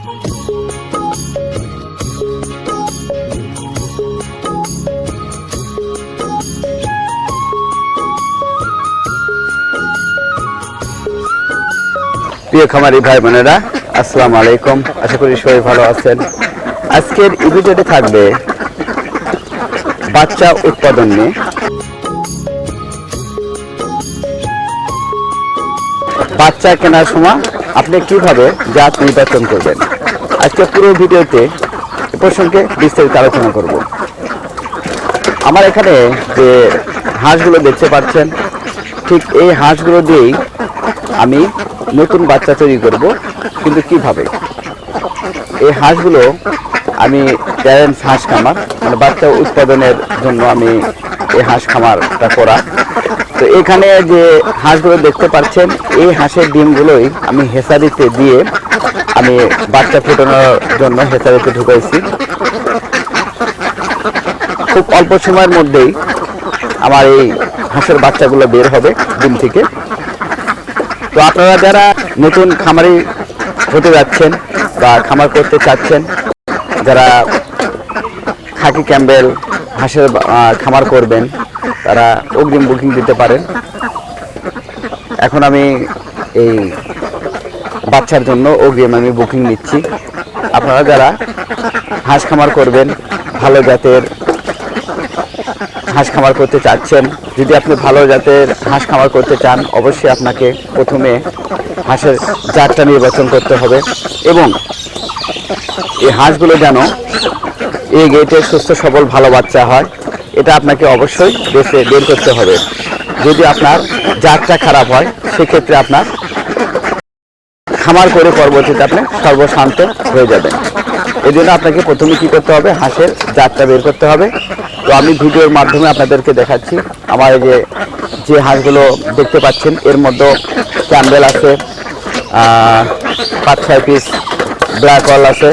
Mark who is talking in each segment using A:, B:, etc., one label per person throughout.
A: প্রিয় খামারি ভাই বোনেরা, আসসালামু আলাইকুম। আশা করি সবাই ভালো আছেন। আজকের এই থাকবে বাচ্চা উৎপাদন নিয়ে। বাচ্চা কেনার সময় আপনি কীভাবে জাত নির্বাচন করবেন? আজকে পুরো ভিডিওতে এ প্রসঙ্গে বিস্তারিত আলোচনা করব। আমার এখানে যে হাঁসগুলো দেখতে পাচ্ছেন, ঠিক এই হাঁসগুলো দিয়েই আমি নতুন বাচ্চা তৈরি করব, কিন্তু কীভাবে? এই হাঁসগুলো আমি প্যারেন্টস হাঁস খামার মানে বাচ্চা উৎপাদনের জন্য আমি এই হাঁস খামারটা করা। তো এখানে যে হাঁসগুলো দেখতে পাচ্ছেন, এই হাঁসের ডিমগুলোই আমি হেসারিতে দিয়ে আমি বাচ্চা ফোটানোর জন্য হেসারিতে ঢুকাইছি। খুব অল্প সময়ের মধ্যেই আমার এই হাঁসের বাচ্চাগুলো বের হবে ডিম থেকে। তো আপনারা যারা নতুন খামারি হতে যাচ্ছেন বা খামার করতে চাচ্ছেন, যারা খাকি ক্যাম্বেল হাঁসের খামার করবেন, তারা অগ্রিম বুকিং দিতে পারেন। এখন আমি এই বাচ্চার জন্য অগ্রিম আমি বুকিং নিচ্ছি। আপনারা যারা হাঁস খামার করবেন, ভালো জাতের হাঁস খামার করতে চাচ্ছেন, যদি আপনি ভালো জাতের হাঁস খামার করতে চান, অবশ্যই আপনাকে প্রথমে হাঁসের জাতটা নির্বাচন করতে হবে এবং এই হাঁসগুলো যেন এই গেটে সুস্থ, সবল, ভালো বাচ্চা হয়। এটা আপনাকে অবশ্যই বেছে বের করতে হবে। যদি আপনার জাতটা খারাপ হয়, সেক্ষেত্রে আপনার খামার করে পরবর্তীতে আপনি সর্বশান্ত হয়ে যাবেন। এই জন্য আপনাকে প্রথমে কি করতে হবে? হাঁসের জাতটা বের করতে হবে। তো আমি ভিডিওর মাধ্যমে আপনাদেরকে দেখাচ্ছি। আমার যে যে হাঁসগুলো দেখতে পাচ্ছেন, এর মধ্যে ক্যাম্বেল আছে পাঁচ ছয় পিস ব্ল্যাক ওয়াল আছে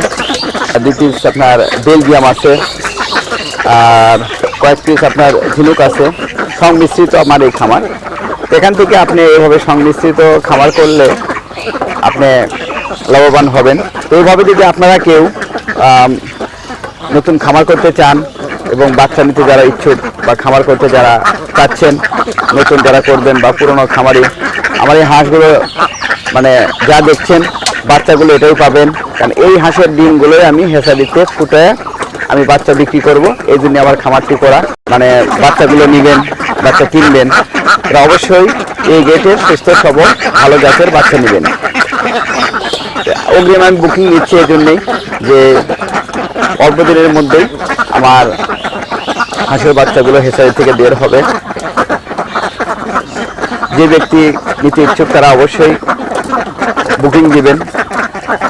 A: দুই আপনার বেলজিয়াম আছে, আর কয়েক পিস আপনার ঝিনুক আছে, সংমিশ্রিত আমার এই খামার। এখান থেকে আপনি এইভাবে সংমিশ্রিত খামার করলে আপনি লাভবান হবেন। এইভাবে যদি আপনারা কেউ নতুন খামার করতে চান এবং বাচ্চা নিতে যারা ইচ্ছুক বা খামার করতে যারা চাচ্ছেন, নতুন যারা করবেন বা পুরনো খামারি, আমার এই হাঁসগুলো মানে যা দেখছেন বাচ্চাগুলো এটাই পাবেন। কারণ এই হাঁসের ডিমগুলোই আমি হেসারিতে ফুটে আমি বাচ্চা বিক্রি করব। এই জন্য আমার খামারটি করা। মানে বাচ্চাগুলো নেবেন, বাচ্চা কিনবেন। এরা অবশ্যই এই গেটের সুস্থ, সবল, ভালো জাতের বাচ্চা নেবেন। অগ্রিম আমি বুকিং নিচ্ছি এই জন্যেই যে অল্প দিনের মধ্যেই আমার হাঁসের বাচ্চাগুলো হেসারি থেকে বের হবে। যে ব্যক্তি নিতে ইচ্ছুক তারা অবশ্যই বুকিং দিবেন।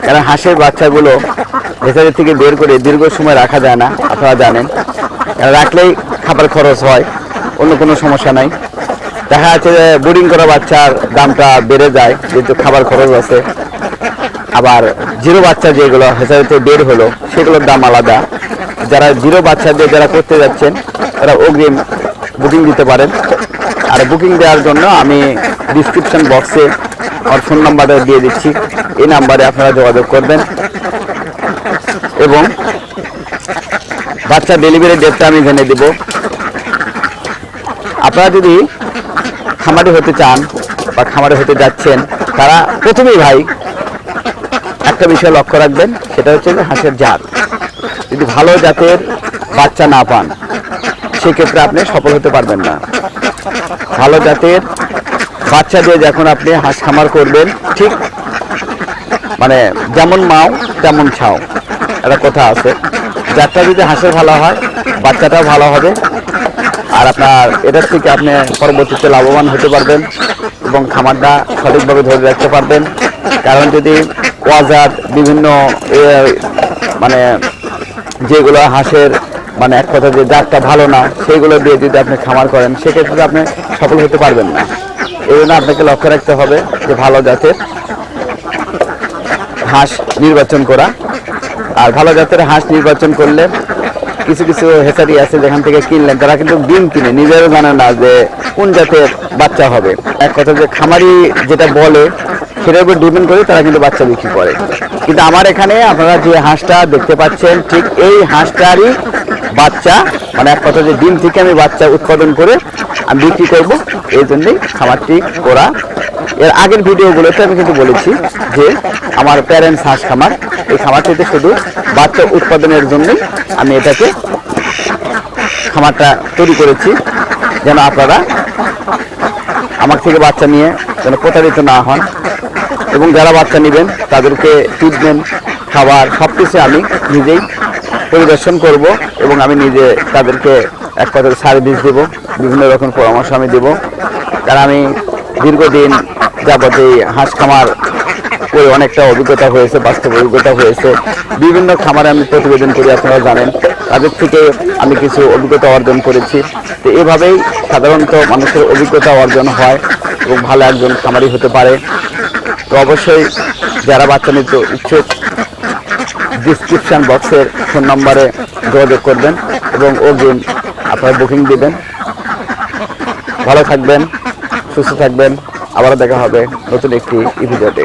A: কারণ হাঁসের বাচ্চাগুলো হেসারি থেকে বের করে দীর্ঘ সময় রাখা যায় না, আপনারা জানেন। রাখলেই খাবার খরচ হয়, অন্য কোনো সমস্যা নাই। দেখা যাচ্ছে যে বোর্ডিং করা বাচ্চার দামটা বেড়ে যায়, যেহেতু খাবার খরচ আছে। আবার জিরো বাচ্চা যেগুলো হেসারিতে বের হলো, সেগুলোর দাম আলাদা। যারা জিরো বাচ্চা দিয়ে যারা করতে যাচ্ছেন, তারা অগ্রিম বুকিং দিতে পারেন। আর বুকিং দেওয়ার জন্য আমি ডিসক্রিপশন বক্সে আমার ফোন নাম্বারটা দিয়ে দিচ্ছি। এই নাম্বারে আপনারা যোগাযোগ করবেন। এবং বাচ্চা ডেলিভারি ডেটটা আমি জেনে দেব। আপনারা যদি খামারে হতে চান বা খামারে হতে যাচ্ছেন, তারা প্রথমেই ভাই একটা বিষয় লক্ষ্য রাখবেন, সেটা হচ্ছে যে হাঁসের জাত। যদি ভালো জাতের বাচ্চা না পান, সেক্ষেত্রে আপনি সফল হতে পারবেন না। ভালো জাতের বাচ্চা দিয়ে যখন আপনি হাঁস খামার করবেন, ঠিক? মানে যেমন মাও, তেমন ছাও। একটা কথা আছে জাতটা যদি হাঁসের ভালো হয়, বাচ্চাটাও ভালো হবে। আর আপনার এটার থেকে আপনি পরবর্তীতে লাভবান হতে পারবেন এবং খামারটা সঠিকভাবে ধরে রাখতে পারবেন। কারণ যদি ওয়াজার, বিভিন্ন মানে যেগুলো হাঁসের মানে এক কথা যে জাতটা ভালো না সেইগুলো দিয়ে যদি আপনি খামার করেন, সেক্ষেত্রে আপনি সফল হতে পারবেন না। জন্য আপনাকে লক্ষ্য রাখতে হবে যে ভালো জাতের হাঁস নির্বাচন করা। আর ভালো জাতের হাঁস নির্বাচন করলে কিছু কিছু হেসারি আছে যেখান থেকে কিনলেন, তারা কিন্তু ডিম কিনে। নিজেরও জানে না যে কোন জাতের বাচ্চা হবে। এক কথা যে খামারি যেটা বলে, সেটার উপর ডিপেন্ড করে তারা কিন্তু বাচ্চা বিক্রি করে। কিন্তু আমার এখানে আপনারা যে হাঁসটা দেখতে পাচ্ছেন, ঠিক এই হাঁসটারই বাচ্চা। মানে এক কথা যে ডিম থেকে আমি বাচ্চা উৎপাদন করে আমি বিক্রি করব। এই জন্যই খামারটি করা। এর আগের ভিডিওগুলোতে আমি কিন্তু বলেছি যে আমার প্যারেন্টস হাঁস খামার, এই খামারটিতে শুধু বাচ্চা উৎপাদনের জন্যই আমি এটাকে খামারটা তৈরি করেছি, যেন আপনারা আমার থেকে বাচ্চা নিয়ে যেন প্রতারিত না হন এবং যারা বাচ্চা নেবেন, তাদেরকে ট্রিটমেন্ট খাবার সব কিছু আমি নিজেই পরিদর্শন করব এবং আমি নিজে তাদেরকে এক কথায় সার্ভিস দেব, বিভিন্ন রকম পরামর্শ আমি দেব। কারণ আমি দীর্ঘদিন যাবত হাঁস খামার করে অনেকটা অভিজ্ঞতা হয়েছে, বাস্তব অভিজ্ঞতা হয়েছে। বিভিন্ন খামারে আমি প্রতিবেদন করি, আপনারা জানেন। তাদের থেকে আমি কিছু অভিজ্ঞতা অর্জন করেছি। তো এভাবেই সাধারণত মানুষের অভিজ্ঞতা অর্জন হয় এবং ভালো একজন খামারি হতে পারে। তো অবশ্যই যারা বাচ্চা নিতে ইচ্ছুক ডিসক্রিপশন বক্সের ফোন নম্বরে যোগাযোগ করবেন এবং অগ্রিম আপনারা বুকিং দিবেন। ভালো থাকবেন সুস্থ থাকবেন। আবারও দেখা হবে নতুন একটি ভিডিওতে